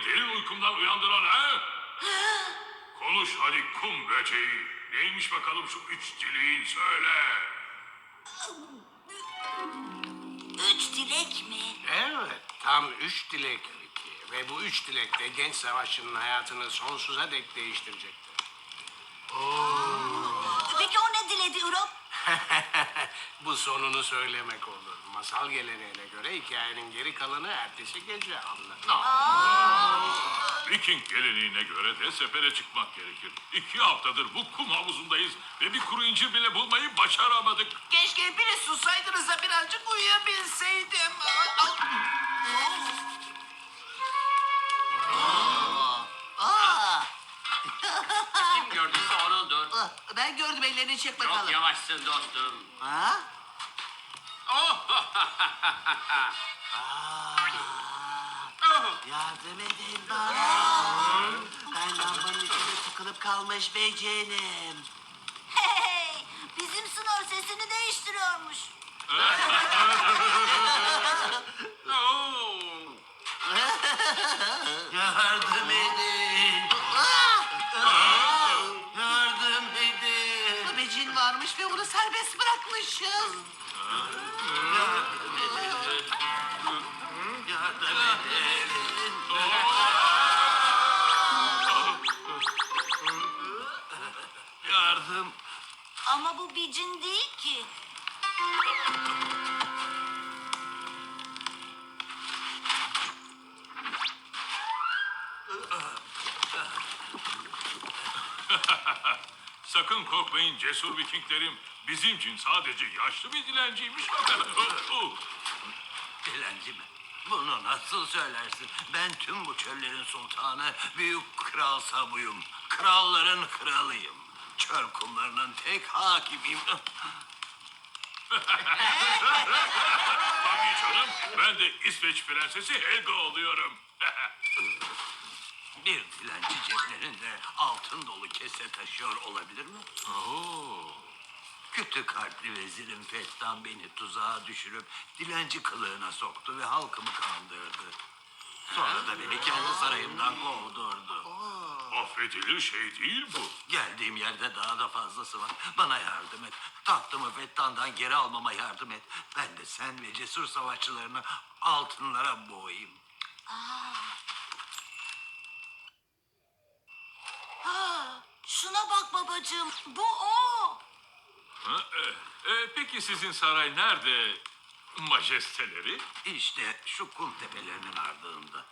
beni derin uykumdan uyandıran ha? Konuş hadi kum böceği. Neymiş bakalım şu üç dileğin söyle. Üç dilek mi? Evet, tam üç dilek Ricky. Ve bu üç dilek de genç savaşçının hayatını sonsuza dek değiştirecektir. Peki o ne diledi Urop? bu sonunu söylemek olur. Masal geleneğine göre hikayenin geri kalanı ertesi gece anlatılır. Viking geleneğine göre de sefere çıkmak gerekir. İki haftadır bu kum havuzundayız ve bir kuru incir bile bulmayı başaramadık. Keşke hepiniz sussaydınız da birazcık uyuyabilseydim. Kim gördüyse onudur. ben gördüm ellerini çek Çok bakalım. yavaşsın dostum. Ha? Oh! Yardım edin bana. Ben lambanın içinde tıkılıp kalmış becenim. Hey, bizim sınır sesini değiştiriyormuş. bırakmışız. Yardım edin. Yardım edin. Yardım. Ama bu bir cin değil ki. Sakın korkmayın cesur Vikinglerim. Bizim için sadece yaşlı bir dilenciymiş o kadar. Oh. Dilenci mi? Bunu nasıl söylersin? Ben tüm bu çöllerin sultanı, büyük kral Sabuyum. Kralların kralıyım. Çöl kumlarının tek hakimiyim. Tabii canım. Ben de İsveç prensesi Helga oluyorum. Bir dilenci ceplerinde altın dolu kese taşıyor olabilir mi? Kötü kalpli vezirim Fettan beni tuzağa düşürüp dilenci kılığına soktu ve halkımı kandırdı. Sonra da beni kendi sarayımdan kovdurdu. Affedilir şey değil bu. Geldiğim yerde daha da fazlası var. Bana yardım et. Tahtımı Fettan'dan geri almama yardım et. Ben de sen ve cesur savaşçılarını altınlara boğayım. Ha, şuna bak babacığım. Bu o. Ha, e, e, peki sizin saray nerede majesteleri? İşte şu kum tepelerinin ardında.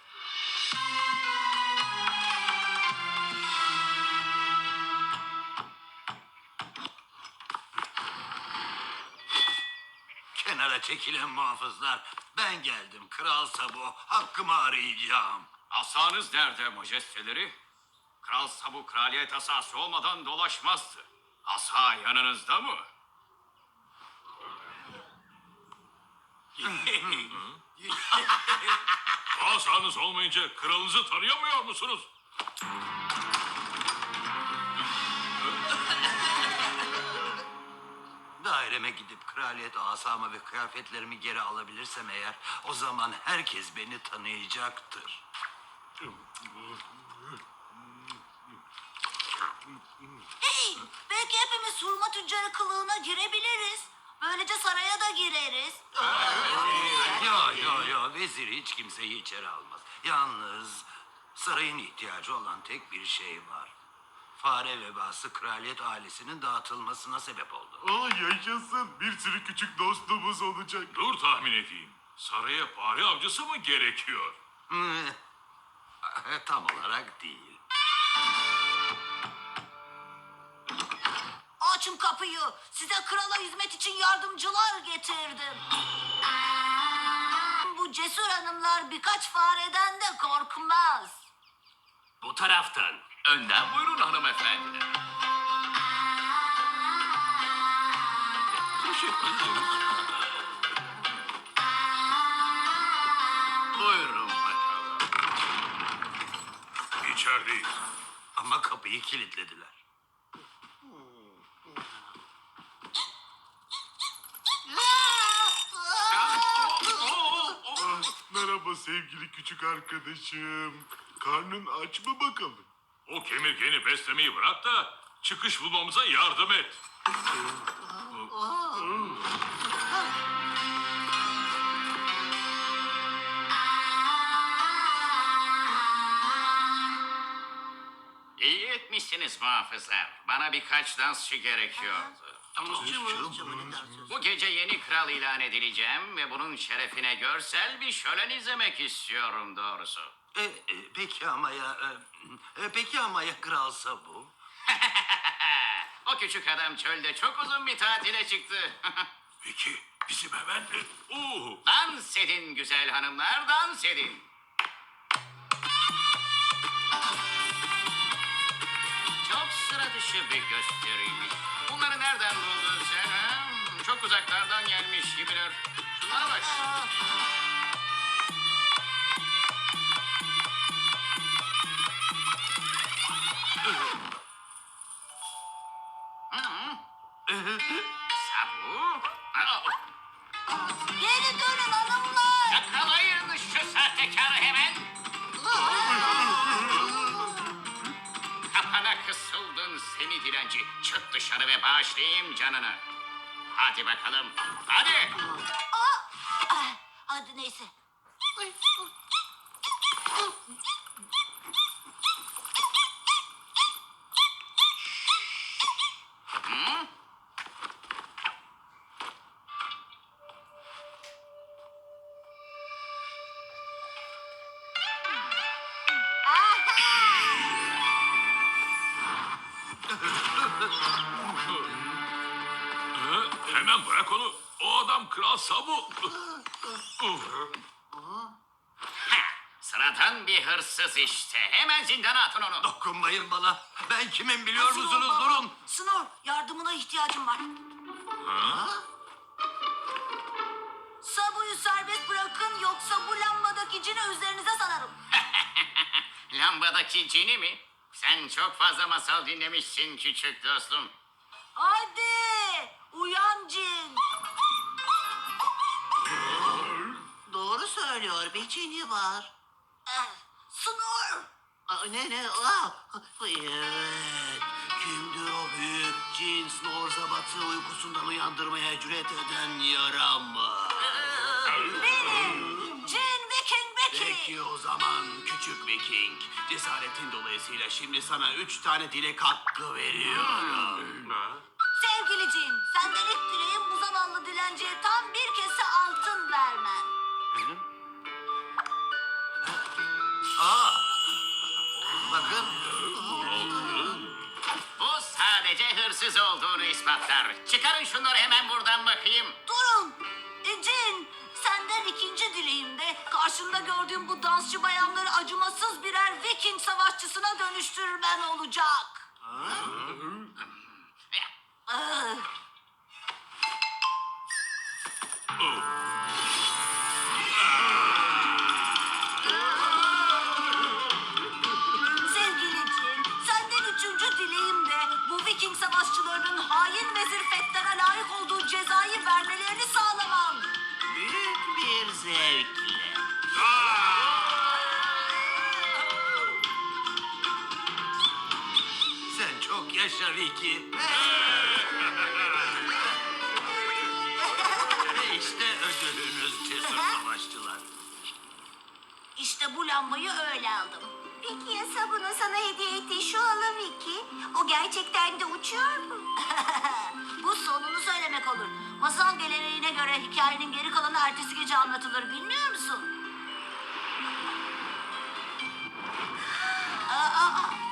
Kenara çekilin muhafızlar. Ben geldim Kral Sabu. Hakkımı arayacağım. Asanız nerede majesteleri? Kral Sabu kraliyet asası olmadan dolaşmazdı. Asa yanınızda mı? Asanız olmayınca kralınızı tanıyamıyor musunuz? Daireme gidip kraliyet asamı ve kıyafetlerimi geri alabilirsem eğer o zaman herkes beni tanıyacaktır. Hey, belki hepimiz hurma tüccarı kılığına girebiliriz. Böylece saraya da gireriz. Yo yo yo vezir hiç kimseyi içeri almaz. Yalnız sarayın ihtiyacı olan tek bir şey var. Fare vebası kraliyet ailesinin dağıtılmasına sebep oldu. Aa yaşasın. Bir sürü küçük dostumuz olacak. Dur tahmin edeyim. Saraya fare avcısı mı gerekiyor? Hı, Tam olarak değil. Açın kapıyı. Size krala hizmet için yardımcılar getirdim. Bu cesur hanımlar birkaç fareden de korkmaz. Bu taraftan. Önden buyurun hanımefendiler. Buyurun bakalım. İçerideyiz. Ama kapıyı kilitlediler. Merhaba sevgili küçük arkadaşım. Karnın aç mı bakalım? O kemirgeni beslemeyi bırak da çıkış bulmamıza yardım et. İyi etmişsiniz muhafızlar. Bana birkaç dansçı gerekiyordu. Bu gece yeni kral ilan edileceğim ve bunun şerefine görsel bir şölen izlemek istiyorum doğrusu. E, e, peki ama ya... e, e, peki ama ya kralsa bu? o küçük adam çölde çok uzun bir tatile çıktı. Peki bizim hemen... Oo, dans edin güzel hanımlar, dans edin. Çok sıra dışı bir gösteriymiş. Bunları nereden buldun sen ha? Çok uzaklardan gelmiş gibiler. Şunlara bak. Sabu. Geri dönün hanımlar. Yakalayın şu sahtekarı hemen. Kapana kısıldın seni dilenci. Çık dışarı ve bağışlayayım canını. Hadi bakalım. Hadi. Ah, hadi neyse. Hemen bırak onu. O adam kral Sabu. Sıradan bir hırsız işte. Hemen zindana atın onu. Dokunmayın bana. Ben kimim biliyor Snor musunuz? baba, Durun. Snor yardımına ihtiyacım var. Sabuyu serbest bırakın yoksa bu lambadaki cini üzerinize sararım. Lambadaki cini mi? Sen çok fazla masal dinlemişsin küçük dostum. Hadi uyan cin. Doğru söylüyor. Bir cini var. Eh, Snor. Aa, ne ne? Aa, evet. Kimdir o büyük cin Snorzabat'ı uykusundan uyandırmaya cüret eden yaramaz? Peki o zaman küçük Viking. Cesaretin dolayısıyla şimdi sana üç tane dilek hakkı veriyorum. Sevgili cin senden ilk dileğim bu zavallı dilenciye tam bir kese altın vermen. Aa. Bakın. Bu sadece hırsız olduğunu ispatlar. Çıkarın şunları hemen buradan bakayım. Durun. E, cin senden ikinci dileğim de karşımda gördüğüm bu dansçı bayanları acımasız birer Viking savaşçısına dönüştürmen olacak. Ah. Yaşa Vicky. Ve ödülünüz cesur savaşçılar. İşte bu lambayı öyle aldım. Peki ya Sabu'nun sana hediye ettiği şu halı Vicky? O gerçekten de uçuyor mu? bu sonunu söylemek olur. Masal geleneğine göre hikayenin geri kalanı ertesi gece anlatılır bilmiyor musun? Aa, aa,